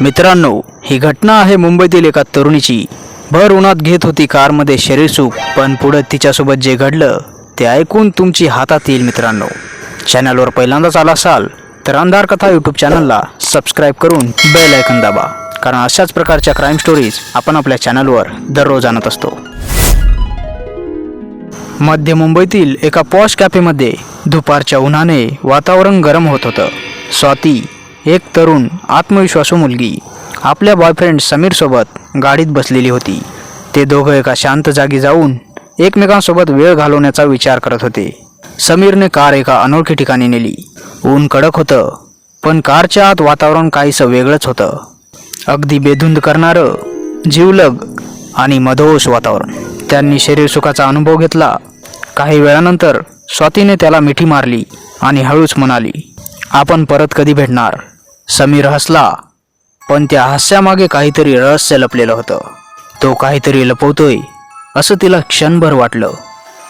मित्रांनो ही घटना आहे मुंबईतील एका तरुणीची. भर उन्हात घेत होती कारमध्ये शरीर पण पुढे तिच्यासोबत जे घडलं ते ऐकून तुमची हातात येईल मित्रांनो. चॅनलवर पहिल्यांदाच आला असाल तर अंधार कथा यूट्यूब चॅनलला सबस्क्राईब करून बेल ऐकन दाबा. कारण अशाच प्रकारच्या क्राईम स्टोरीज आपण आपल्या चॅनलवर दररोज आणत असतो. मध्य मुंबईतील एका पॉश कॅफेमध्ये दुपारच्या उन्हाने वातावरण गरम होत होतं. स्वाती एक तरुण आत्मविश्वासू मुलगी. आपल्या बॉयफ्रेंड समीरसोबत गाडीत बसलेली होती. ते दोघं एका शांत जागी जाऊन एकमेकांसोबत वेळ घालवण्याचा विचार करत होते. समीरने कार एका अनोळखी ठिकाणी नेली. ऊन कडक होतं पण कारच्या आत वातावरण काहीसं वेगळंच होतं. अगदी बेधुंद करणारं जीवलग आणि मधोश वातावरण. त्यांनी शरीर सुखाचा अनुभव घेतला. काही वेळानंतर स्वातीने त्याला मिठी मारली आणि हळूच म्हणाली आपण परत कधी भेटणार? समीर हसला पण त्या हास्यामागे काहीतरी रहस्य लपलेलं होतं. तो काहीतरी लपवतोय असं तिला क्षणभर वाटलं.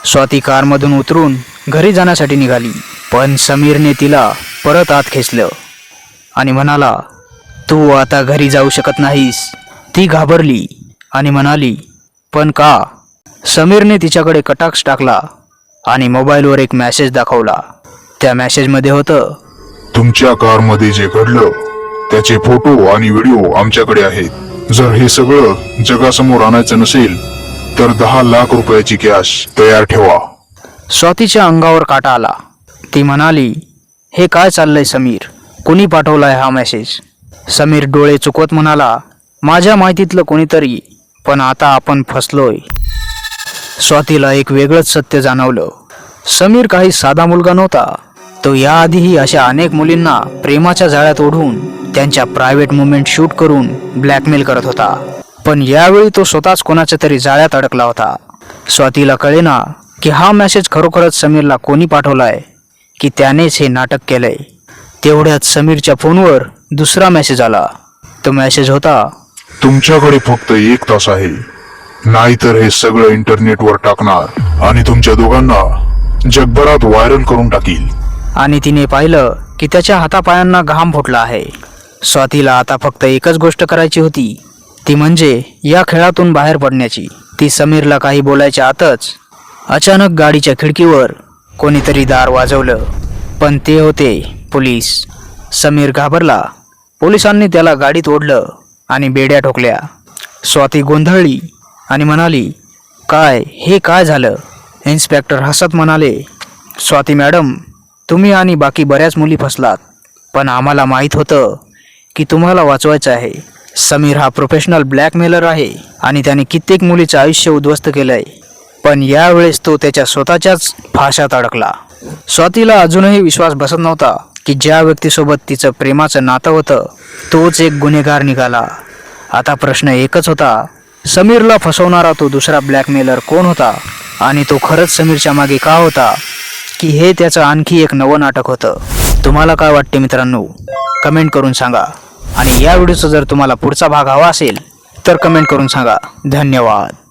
स्वाती कारमधून उतरून घरी जाण्यासाठी निघाली पण समीरने तिला परत आत खेचलं आणि म्हणाला तू आता घरी जाऊ शकत नाहीस. ती घाबरली आणि म्हणाली पण का? समीरने तिच्याकडे कटाक्ष टाकला आणि मोबाईलवर एक मॅसेज दाखवला. त्या मॅसेजमध्ये होतं तुमच्या कारमध्ये जे घडलं त्याचे फोटो आणि व्हिडिओ आमच्याकडे आहेत. जर हे सगळं जगासमोर आणायचं नसेल तर दहा लाख रुपयाची कॅश तयार ठेवा. स्वातीच्या अंगावर काटा आला. ती म्हणाली हे काय चाललंय समीर? कुणी पाठवलाय हा मेसेज? समीर डोळे चुकवत म्हणाला माझ्या माहितीतलं कोणीतरी पण आता आपण फसलोय. स्वातीला एक वेगळंच सत्य जाणवलं. समीर काही साधा मुलगा नव्हता. तो याआधीही अशा अनेक मुलींना प्रेमाच्या जाळ्यात ओढून त्यांच्या प्रायव्हेट मुवमेंट शूट करून ब्लॅकमेल करत होता. पण यावेळी तो स्वतःच कोणाच्या तरी जाळ्यात अडकला होता. स्वातीला कळेना की हा मेसेज खरोखरच समीरला कोणी पाठवलाय की त्यानेच हे नाटक केलंय. तेवढ्यात समीरच्या फोनवर दुसरा मेसेज आला. तो मेसेज होता तुमच्याकडे फक्त एक तास आहे. नाहीतर हे सगळं इंटरनेटवर टाकणार आणि तुमच्या दोघांना जगभरात व्हायरल करून टाकील. आणि तिने पाहिलं की त्याच्या हातापायांना घाम फुटला आहे. स्वातीला आता फक्त एकच गोष्ट करायची होती. ती म्हणजे या खेळातून बाहेर पडण्याची. ती समीरला काही बोलायच्या आतच अचानक गाडीच्या खिडकीवर कोणीतरी दार वाजवलं. पण ते होते पोलीस. समीर घाबरला. पोलिसांनी त्याला गाडीत ओढलं आणि बेड्या ठोकल्या. स्वाती गोंधळली आणि म्हणाली काय? हे काय झालं? इन्स्पेक्टर हसत म्हणाले स्वाती मॅडम तुम्ही आणि बाकी बऱ्याच मुली फसलात. पण आम्हाला माहीत होतं की तुम्हाला वाचवायचं आहे. समीर हा प्रोफेशनल ब्लॅकमेलर आहे आणि त्याने कित्येक मुलीचं आयुष्य उद्ध्वस्त केलंय. पण यावेळेस तो त्याच्या स्वतःच्याच फाशात अडकला. स्वातीला अजूनही विश्वास बसत नव्हता की ज्या व्यक्तीसोबत तिचं प्रेमाचं नातं होतं तोच एक गुन्हेगार निघाला. आता प्रश्न एकच होता समीरला फसवणारा तो दुसरा ब्लॅकमेलर कोण होता? आणि तो खरंच समीरच्या मागे का होता? की हे त्याचं आणखी एक नवं नाटक होतं. तुम्हाला काय वाटते मित्रांनो? कमेंट करून सांगा. आणि या व्हिडिओचा जर तुम्हाला पुढचा भाग हवा असेल तर कमेंट करून सांगा. धन्यवाद.